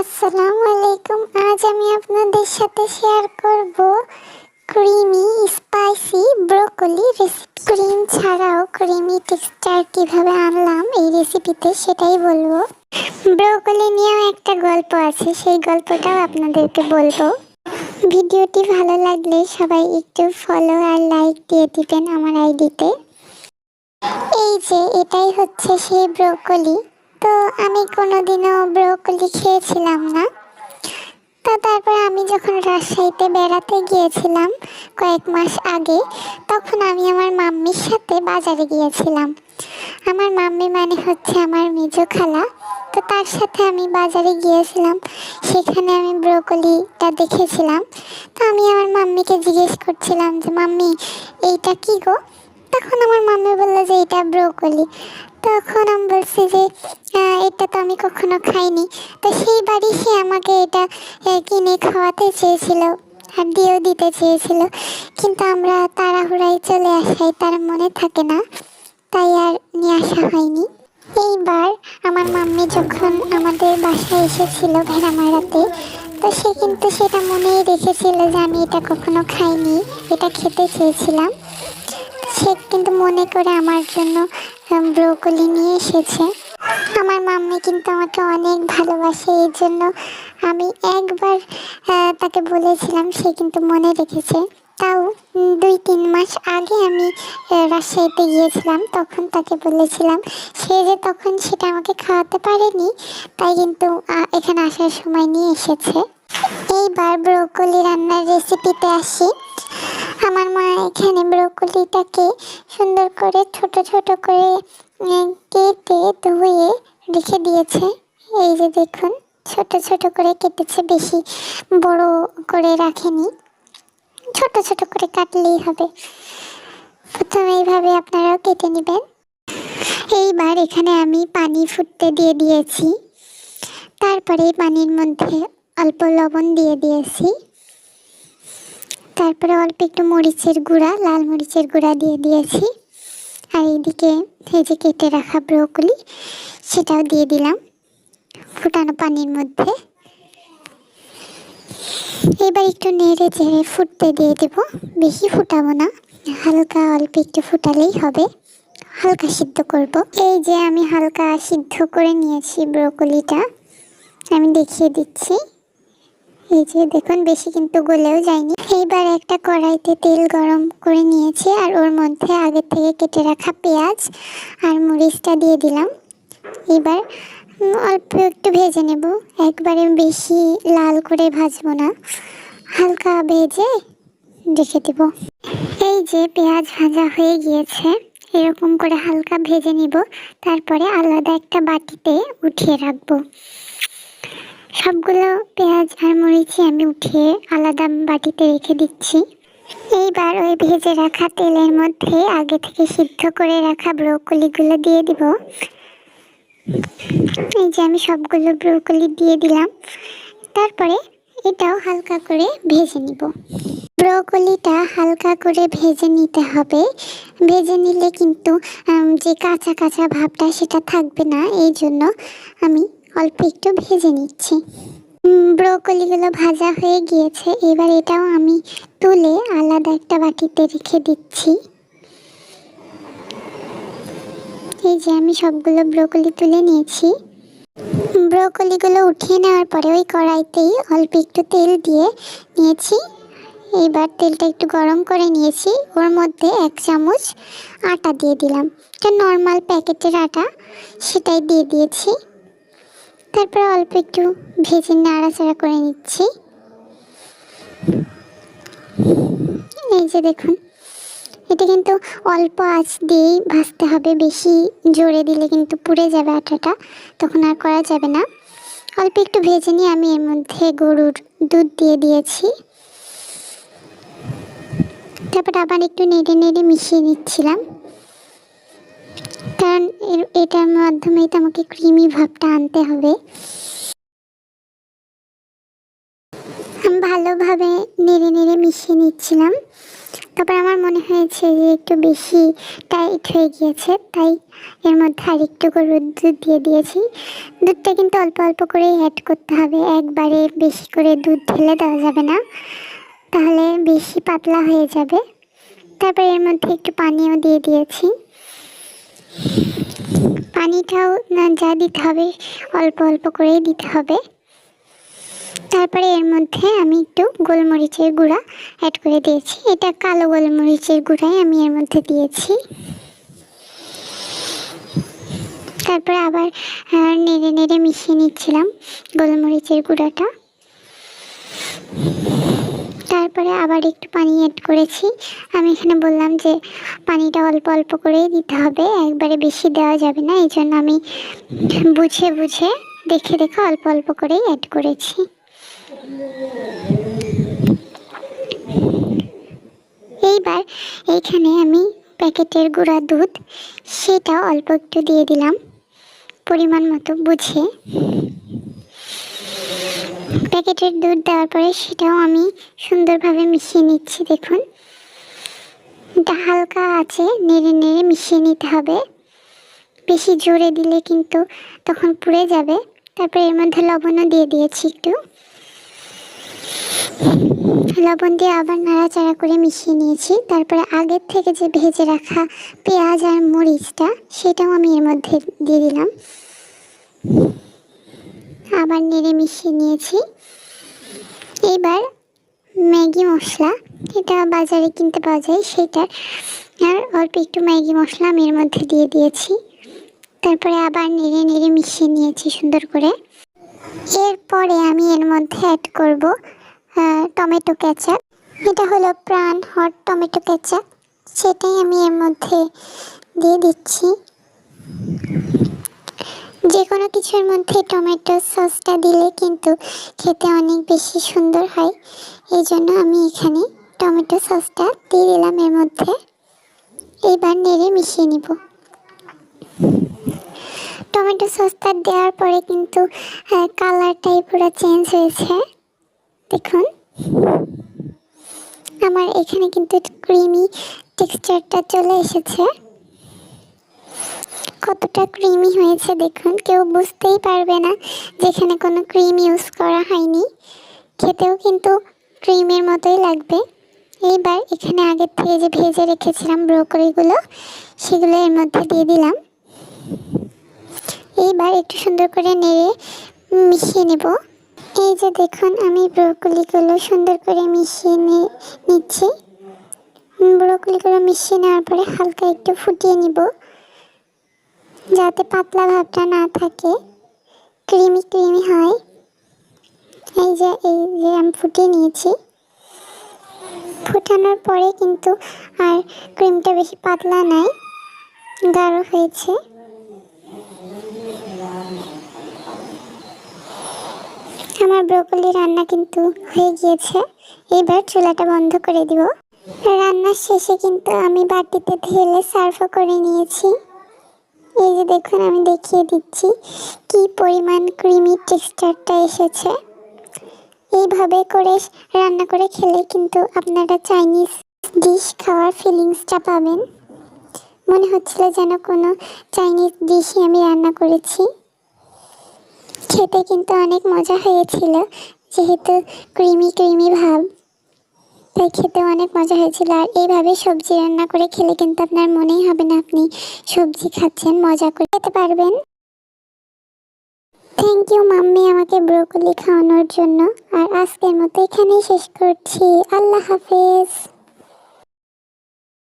আসসালামু আলাইকুম আজ আমি আপনাদের সাথে শেয়ার করব creamy spicy broccoli recipe cream ছাড়াও ক্রিমি টেক্সচার কীভাবে আনলাম এই রেসিপিতে সেটাই বলব। ব্রোকলি নিয়েও একটা গল্প আছে, সেই গল্পটাও আপনাদেরকে বলব। ভিডিওটি ভালো লাগলে সবাই একটু ফলো আর লাইক দিয়ে দিবেন আমার আইডিতে। এই যে, এটাই হচ্ছে সেই ব্রোকলি তো আমি কোনোদিনও ব্রোকলি খেয়েছিলাম না। তো তারপর আমি যখন রাজশাহীতে বেড়াতে গিয়েছিলাম কয়েক মাস আগে, তখন আমি আমার মাম্মির সাথে বাজারে গিয়েছিলাম। আমার মাম্মি মানে হচ্ছে আমার মেজো খালা। তো তার সাথে আমি বাজারে গিয়েছিলাম, সেখানে আমি ব্রোকলিটা দেখেছিলাম। তো আমি আমার মাম্মিকে জিজ্ঞেস করছিলাম যে, মাম্মি, এইটা কি গো? তখন আমার মাম্মি বলল যে এটা ব্রোকলি। তখন আমি বলছি যে এটা তো আমি কখনো খাইনি। তো সেই বাড়ি সে আমাকে এটা কিনে খাওয়াতে চেয়েছিল আর দিয়েও দিতে চেয়েছিল। কিন্তু আমরা তাড়াহুড়ায় চলে আসাই তার মনে থাকে না, তাই আর নিয়ে আসা হয়নি। এইবার আমার মাম্মি যখন আমাদের বাসায় এসেছিল ভেড়ামারাতে, তো সে কিন্তু সেটা মনেই রেখেছিল যে আমি এটা কখনো খাইনি, এটা খেতে চেয়েছিলাম। সে কিন্তু মনে করে আমার জন্য ব্রোকলি নিয়ে এসেছে। আমার মাম্মি কিন্তু আমাকে অনেক ভালোবাসে, এই জন্য আমি একবার তাকে বলেছিলাম, সে কিন্তু মনে রেখেছে। তাও দুই তিন মাস আগে আমি রাজশাহীতে গিয়েছিলাম, তখন তাকে বলেছিলাম। সে যে তখন সেটা আমাকে খাওয়াতে পারেনি, তাই কিন্তু এখানে আসার সময় নিয়ে এসেছে। এইবার ব্রোকলি রান্নার রেসিপিতে আসি। আমার মা এখানে ব্রোকলিটাকে সুন্দর করে ছোট ছোট করে কেটে ধুয়ে রেখে দিয়েছে। এই যে দেখুন, ছোট ছোট করে কেটেছে, বেশি বড় করে রাখেনি। ছোট ছোট করে কাটলেই হবে। প্রথমে এইভাবে আপনারাও কেটে নেবেন। এইবার এখানে আমি পানি ফুটতে দিয়ে দিয়েছি। তারপরে পানির মধ্যে অল্প লবণ দিয়ে দিয়েছি। তারপরে অল্প একটু মরিচের গুঁড়া, লাল মরিচের গুঁড়া দিয়ে দিয়েছি। আর এইদিকে এই যে কেটে রাখা ব্রোকলি, সেটাও দিয়ে দিলাম ফুটানো পানির মধ্যে। এবার একটু নেড়ে চেড়ে ফুটতে দিয়ে দেবো, বেশি ফুটাবো না, হালকা অল্প একটু ফুটালেই হবে। হালকা সিদ্ধ করব। এই যে আমি হালকা সিদ্ধ করে নিয়েছি ব্রোকলিটা, আমি দেখিয়ে দিচ্ছি। এই যে দেখুন, বেশি কিন্তু গলেও যায়নি। এইবার একটা কড়াইতে তেল গরম করে নিয়েছি, আর ওর মধ্যে আগে থেকে কেটে রাখা পেঁয়াজ আর মরিচটা দিয়ে দিলাম। এবার অল্প একটু ভেজে নেব। একবারে বেশি লাল করে ভাজবো না। হালকা ভেজে রেখে দেব। এই যে পেঁয়াজ ভাজা হয়ে গিয়েছে, এরকম করে হালকা ভেজে নিব। তারপরে আলাদা একটা বাটিতে উঠিয়ে রাখব। সবগুলো পেঁয়াজ আর মরিচই আমি উঠিয়ে আলাদা বাটিতে রেখে দিচ্ছি। এইবার ওই ভেজে রাখা তেলের মধ্যে আগে থেকে সিদ্ধ করে রাখা ব্রোকলিগুলো দিয়ে দিব। এই যে আমি সবগুলো ব্রোকলি দিয়ে দিলাম। তারপরে এটাও হালকা করে ভেজে নিব। ব্রোকলিটা হালকা করে ভেজে নিতে হবে। ভেজে নিলে কিন্তু যে কাঁচা কাঁচা ভাবটা সেটা থাকবে না। এই জন্য আমি অল্প একটু ভেজে নিচ্ছি। ব্রোকলিগুলো ভাজা হয়ে গিয়েছে। এবার এটাও আমি তুলে আলাদা একটা বাটিতে রেখে দিচ্ছি। এই যে আমি সবগুলো ব্রোকলি তুলে নিয়েছি। ব্রোকলিগুলো উঠিয়ে নেওয়ার পরে ওই কড়াইতেই অল্প একটু তেল দিয়ে নিয়েছি। এবার তেলটা একটু গরম করে নিয়েছি। ওর মধ্যে এক চামচ আটা দিয়ে দিলাম। এটা নর্মাল প্যাকেটের আটা। সেটাই দিয়ে দিয়েছি। তারপর অল্প একটু ভেজে নাড়াচাড়া করে নিচ্ছি। এই যে দেখুন, এটা কিন্তু অল্প আঁচ দিয়েই ভাজতে হবে, বেশি জোরে দিলে কিন্তু পুড়ে যাবে আটাটা, তখন আর করা যাবে না। অল্প একটু ভেজে নিয়ে আমি এর মধ্যে গরুর দুধ দিয়ে দিয়েছি। তারপর আবার একটু নেড়ে নেড়ে মিশিয়ে নিচ্ছিলাম। এর- এটার মাধ্যমেই তো আমাকে ক্রিমি ভাবটা আনতে হবে। ভালোভাবে নেড়ে নেড়ে মিশিয়ে নিচ্ছিলাম। তারপর আমার মনে হয়েছে যে একটু বেশি টাইট হয়ে গিয়েছে, তাই এর মধ্যে আর একটু গরুর দুধ দিয়ে দিয়েছি। দুধটা কিন্তু অল্প অল্প করে অ্যাড করতে হবে, একবারে বেশি করে দুধ ঢেলে দেওয়া যাবে না। তাহলে বেশি পাতলা হয়ে যাবে। তারপর এর মধ্যে একটু পানিও দিয়ে দিয়েছি। পানিটাও না যা দিতে হবে, অল্প অল্প করেই দিতে হবে। তারপরে এর মধ্যে আমি একটু গোলমরিচের গুঁড়া অ্যাড করে দিয়েছি। এটা কালো গোলমরিচের গুঁড়াই আমি এর মধ্যে দিয়েছি। তারপরে আবার নেড়ে নেড়ে মিশিয়ে নিচ্ছিলাম গোলমরিচের গুঁড়াটা। তারপরে আবার একটু পানি অ্যাড করেছি। আমি এখানে বললাম যে পানিটা অল্প অল্প করেই দিতে হবে, একবারে বেশি দেওয়া যাবে না, এই জন্য আমি বুঝে বুঝে দেখে দেখে অল্প অল্প করেই অ্যাড করেছি। এইবার এইখানে আমি প্যাকেটের গুঁড়া দুধ সেটা অল্প একটু দিয়ে দিলাম, পরিমাণ মতো বুঝে। প্যাকেটের দুধ দেওয়ার পরে সেটাও আমি সুন্দরভাবে মিশিয়ে নিচ্ছি, দেখুন। এটা হালকা আছে, নেড়ে নেড়ে মিশিয়ে নিতে হবে। বেশি জোরে দিলে কিন্তু তখন পুড়ে যাবে। তারপরে এর মধ্যে লবণও দিয়ে দিয়েছি একটু। লবণ দিয়ে আবার নাড়াচাড়া করে মিশিয়ে নিয়েছি। তারপরে আগের থেকে যে ভেজে রাখা পেঁয়াজ আর মরিচটা, সেটাও আমি এর মধ্যে দিয়ে দিলাম। আবার নেড়ে মিশিয়ে নিয়েছি। এবার ম্যাগি মশলা, এটা বাজারে কিনতে পাওয়া যায় সেটার আর অল্প একটু ম্যাগি মশলা আমি এর মধ্যে দিয়ে দিয়েছি। তারপরে আবার নেড়ে নেড়ে মিশিয়ে নিয়েছি সুন্দর করে। এরপরে আমি এর মধ্যে অ্যাড করব টমেটো কেচাপ। এটা হলো প্রাণ হট টমেটো কেচাপ। সেটাই আমি এর মধ্যে দিয়ে দিচ্ছি। যে কোনো কিছুর মধ্যে টমেটো সসটা দিলে কিন্তু খেতে অনেক বেশি সুন্দর হয়। এই জন্য আমি এখানে টমেটো সসটা দিয়ে দিলাম এর মধ্যে। এইবার নেড়ে মিশিয়ে নিব। টমেটো সসটা দেওয়ার পরে কিন্তু কালারটাই পুরো চেঞ্জ হয়েছে। দেখুন। আমার এখানে কিন্তু ক্রিমি টেক্সচারটা চলে এসেছে। কতটা ক্রিমি হয়েছে দেখুন। কেউ বুঝতেই পারবে না যেখানে কোনো ক্রিম ইউজ করা হয়নি। খেতেও কিন্তু ক্রিমের মতোই লাগবে। এইবার এখানে আগের থেকে যে ভেজে রেখেছিলাম ব্রোকলিগুলো সেগুলো এর মধ্যে দিয়ে দিলাম। এইবার একটু সুন্দর করে নেড়ে মিশিয়ে নেব। এই যে দেখুন, আমি ব্রোকলিগুলো সুন্দর করে মিশিয়ে নিচ্ছি। ব্রোকলিগুলো মিশিয়ে নেওয়ার পরে হালকা একটু ফুটিয়ে নিব। যাতে পাতলা ভাবটা না থাকে, ক্রিমি ক্রিমি হয়। এই যে এই যে আমি ফুটিয়ে নিয়েছি। ফুটানোর পরে কিন্তু আর ক্রিমটা বেশি পাতলা নাই, গাঢ় হয়েছে। আমার ব্রোকলি রান্না কিন্তু হয়ে গিয়েছে। এবার চুলাটা বন্ধ করে দিব। রান্নার শেষে কিন্তু আমি বাটিতে ঢেলে সার্ভও করে নিয়েছি। এই যে দেখুন, আমি দেখিয়ে দিচ্ছি কি পরিমাণ ক্রিমি টেক্সচারটা এসেছে। এইভাবে করে রান্না করে খেলে কিন্তু আপনারা চাইনিজ ডিশ খাওয়ার ফিলিংসটা পাবেন। মনে হচ্ছিল যেন কোনো চাইনিজ ডিশই আমি রান্না করেছি। খেতে কিন্তু অনেক মজা হয়েছিল, যেহেতু ক্রিমি ক্রিমি ভাব। তাই খেতে অনেক মজা হয়েছিল আর এইভাবে সবজি রান্না করে খেলে কিন্তু আপনার মনেই হবে না আপনি সবজি খাচ্ছেন, মজা করে খেতে পারবেন। থ্যাংক ইউ মাম্মি, আমাকে ব্রোকলি খাওয়ানোর জন্য। আর আজকের মতো এখানেই শেষ করছি। আল্লাহ হাফেজ।